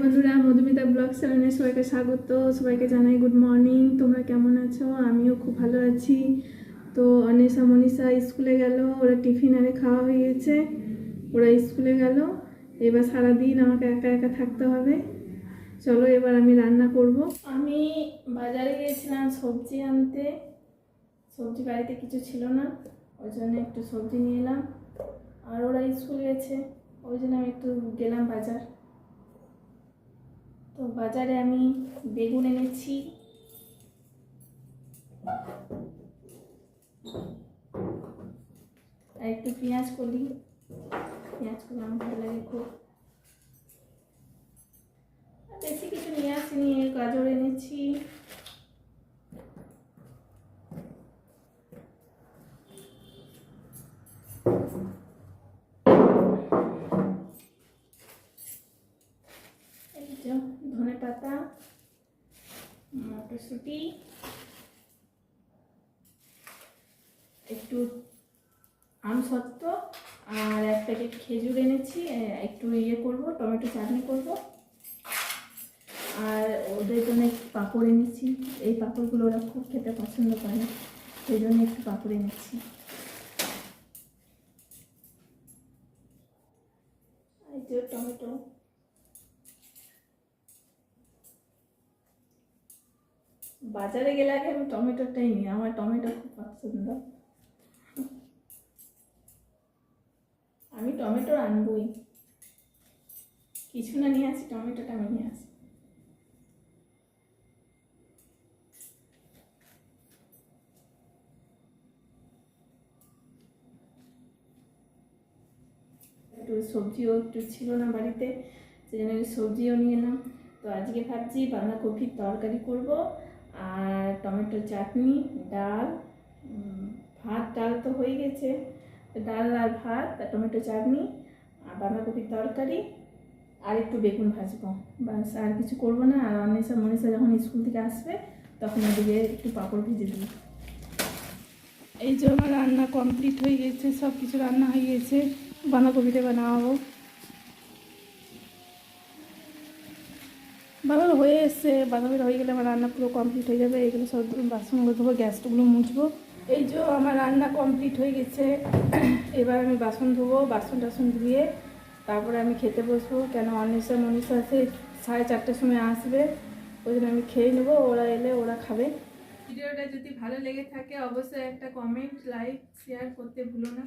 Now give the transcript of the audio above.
বন্ধুরা, মধুমিতা ব্লগ চ্যানেলে সবাইকে স্বাগত। সবাইকে জানাই গুড মর্নিং তোমরা কেমন আছো? আমিও খুব ভালো আছি। তো অনিশা মনীষা স্কুলে গেল, ওরা টিফিন আরে খাওয়া হয়ে গেছে, ওরা স্কুলে গেল। এবার সারাদিন আমাকে একা একা থাকতে হবে। চলো এবার আমি রান্না করব। আমি বাজারে গিয়েছিলাম সবজি আনতে। সবজি বাড়িতে কিছু ছিল না, ওই জন্য একটু সবজি নিয়ে এলাম। আর ওরা স্কুল গেছে, ওই জন্য আমি একটু গেলাম বাজার। তো বাজারে আমি বেগুন এনেছি। আর একটু পেঁয়াজ কলি পেঁয়াজ কলি আমার ভালো লাগে খুব। বেশি কিছু নিয়ে আসিনি গাজর এনেছি। পাতা মটরশুঁটি একটু আমসত্ত্ব আর এক প্যাকেট খেজুর এনেছি একটু ইয়ে করব, টমেটো চাটনি করব। আর ওদের জন্য একটু পাঁপড় এনেছি, এই পাঁপড়গুলো ওরা খুব খেতে পছন্দ করে, সেই জন্য একটু পাঁপড় এনেছি। টমেটো। বাজারে গেলে আগে আমি টমেটোটাই নিই, আমার টমেটো খুব পছন্দ। আমি টমেটো আনবই। কিছু না নিয়ে আসি, টমেটোটা আমি নিয়ে আসি। একটু সবজিও একটু ছিল না বাড়িতে, সেই জন্য সবজিও নিয়ে এলাম। তো আজকে ভাবছি বাঁধাকপির তরকারি করব। আর টমেটো চাটনি, ডাল ভাত, ডাল তো হয়ে গেছে। ডাল আর ভাত আর টমেটো চাটনি আর বাঁধাকপির তরকারি আর একটু বেগুন ভাজবো। বাস আর কিছু করব না। আর অনিশা মনীষা যখন স্কুল থেকে আসবে, তখন ওদিকে একটু পাঁপড় ভেজে দিই এই যে আমার রান্না কমপ্লিট হয়ে গেছে সব কিছু রান্না হয়ে গেছে। বাঁধাকপিটা বানাবো। বাঁধাকপি হয়ে এসছে বাঁধাকপি হয়ে গেলে আমার রান্না পুরো কমপ্লিট হয়ে যাবে। এগুলো সব বাসনগুলো ধোবো, গ্যাসগুলো মুছবো। এই যে আমার রান্না কমপ্লিট হয়ে গেছে। এবার আমি বাসন ধোবো, বাসন টাসন ধুয়ে তারপরে আমি খেতে বসবো। কেন অনিশা, মনীষা আছে, সাড়ে চারটের সময় আসবে। ওই জন্য আমি খেয়ে নেব, ওরা এলে ওরা খাবে। ভিডিওটা যদি ভালো লেগে থাকে, অবশ্যই একটা কমেন্ট লাইক শেয়ার করতে ভুলো না।